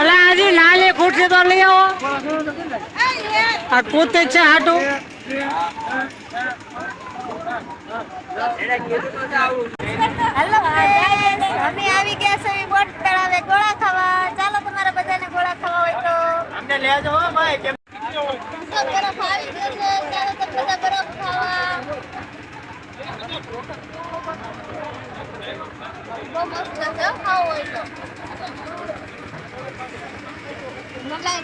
અલા આજે લાલે ખુરશી તો લઈ આવો. આ કૂતે છે હાટું. હેલો અમે આવી ગયા છે બોટ તળાવે ગોળા ખાવા. ચાલો તમારા બધાને ગોળા ખાવા હોય તો. અમને લેજો ભાઈ. તો બરફ આવી ગયો છે ચાલો તો બધા બરફ ખાવા. બહુ મસ્ત છે ખાવું હોય તો મલાઈ